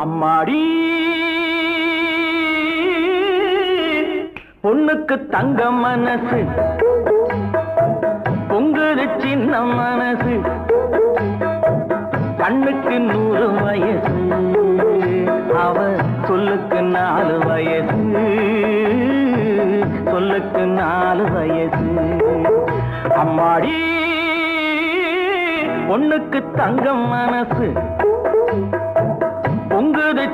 அம்மாடி. பொண்ணுக்கு தங்க மனசு. பொங்குது சின்ன மனசு. கண்ணுக்கு நூறு வயசு. அவ சொல்லுக்கு நாலு வயசு. சொல்லுக்கு நாலு வயசு. அம்மாடி பொண்ணுக்கு தங்க மனசு.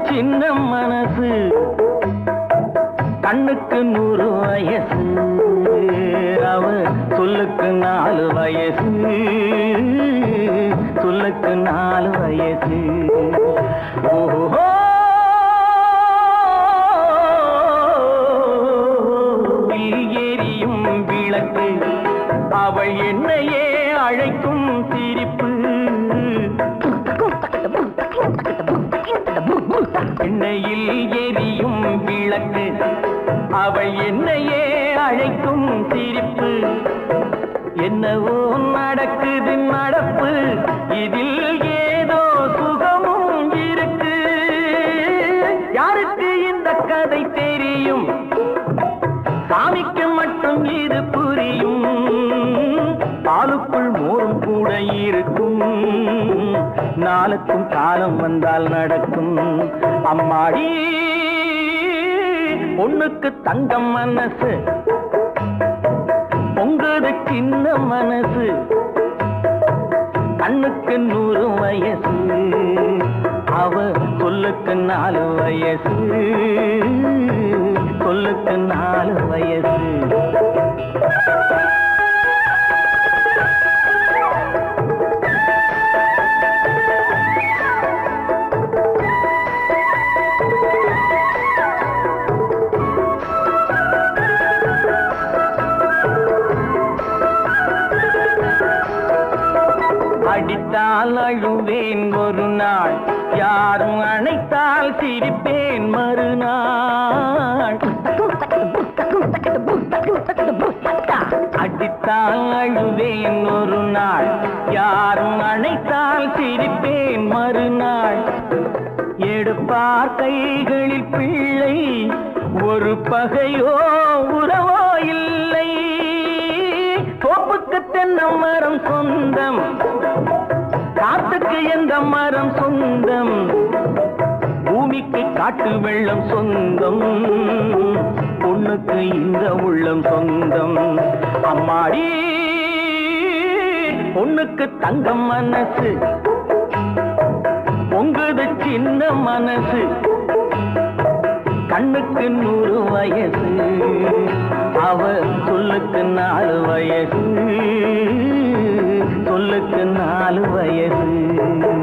சின்ன மனசு. கண்ணுக்கு நூறு வயசு. அவ சொல்லுக்கு நாலு வயசு. சொல்லுக்கு நாலு வயசு. ஓஹோ. எரியும் விளக்கு. அவள் என்னையே அழைக்கும் சிரிப்பு. எண்ணெயில் எரியும் விளக்கு. அவள் என்னையே அழைக்கும் சிரிப்பு. என்னவோ நடக்குது நடப்பு. இதில் ஏதோ சுகமும் இருக்கு. யாருக்கு இந்த கதை தெரியும்? நாளுக்கும் காலம் வந்தால் நடக்கும். அம்மாடி பொண்ணுக்கு தங்கம் மனசு பொங்குது சின்ன மனசு கண்ணுக்கு நூறு வயசு அவ சொல்லுக்கு நாலு வயசு சொல்லுக்கு நாலு வயசு. அடித்தால் அழுவேன் ஒரு நாள் யாரும் அணைத்தால் சிரிப்பேன் மறுநாள். அடித்தால் அழுவேன் ஒரு நாள் யாரும் அணைத்தால் சிரிப்பேன் மறுநாள். எடுப்பார் கைகளில் பிள்ளை ஒரு பகையோ உறவோ இல்லை. தோப்புக்கு தென்னம் மரம் சொந்தம் எந்த மரம் சொந்தம்? பூமிக்கு காட்டு வெள்ளம் சொந்தம். பொண்ணுக்கு இந்த உள்ளம் சொந்தம். அம்மாடி பொண்ணுக்கு தங்கம் மனசு. பொங்குது சின்ன மனசு. கண்ணுக்கு நூறு வயசு. அவ சொல்லுக்கு நாலு வயசு. சொல்லுக்கு நாலு வயசு